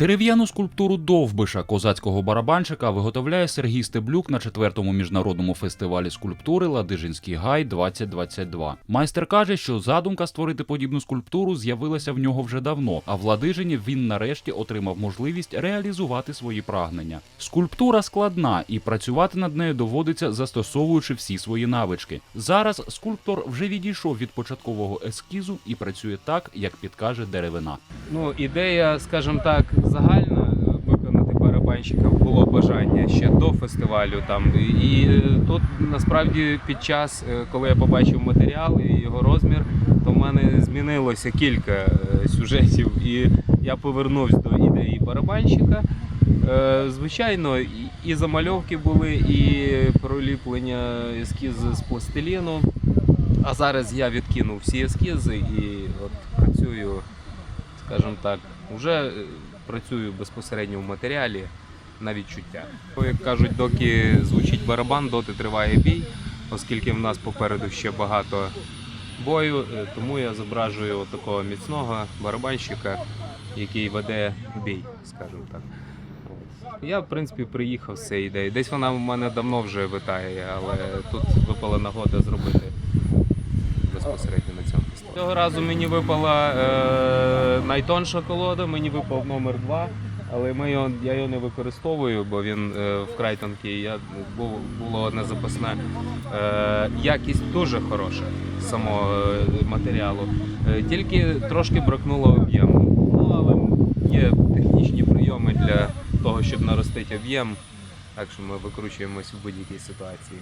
Дерев'яну скульптуру довбиша козацького барабанщика виготовляє Сергій Стеблюк на четвертому міжнародному фестивалі скульптури Ладижинський гай 2022. Майстер каже, що задумка створити подібну скульптуру з'явилася в нього вже давно, а в Ладижині він нарешті отримав можливість реалізувати свої прагнення. Скульптура складна, і працювати над нею доводиться застосовуючи всі свої навички. Зараз скульптор вже відійшов від початкового ескізу і працює так, як підкаже деревина. Ну, ідея, скажімо так, загальна е, виконати барабанщика було бажання ще до фестивалю. Там і е, тут насправді під час, е, коли я побачив матеріал і його розмір, то в мене змінилося кілька сюжетів, і я повернувся до ідеї барабанщика. Звичайно, і- замальовки були, і проліплення ескізи з пластиліну. А зараз я відкинув всі ескізи і от працюю скажімо так, вже працюю безпосередньо в матеріалі на відчуття. Як кажуть, доки звучить барабан, доти триває бій, оскільки в нас попереду ще багато бою, е, тому я зображую такого міцного барабанщика, який веде бій, скажімо так. Я, в принципі, приїхав з цією ідеєю. Десь вона в мене давно вже витає, але тут випала нагода зробити безпосередньо на цьому. Цього разу мені випала е, найтонша колода, мені випав номер 2, але ми його, я його не використовую, бо він е, вкрай тонкий. Я, був, було одне запасне. Е, якість дуже хороша самого е, матеріалу, е, тільки трошки бракнуло об'єму. Ну, але є технічні прийоми для того, щоб наростити об'єм, так що ми викручуємось в будь-якій ситуації.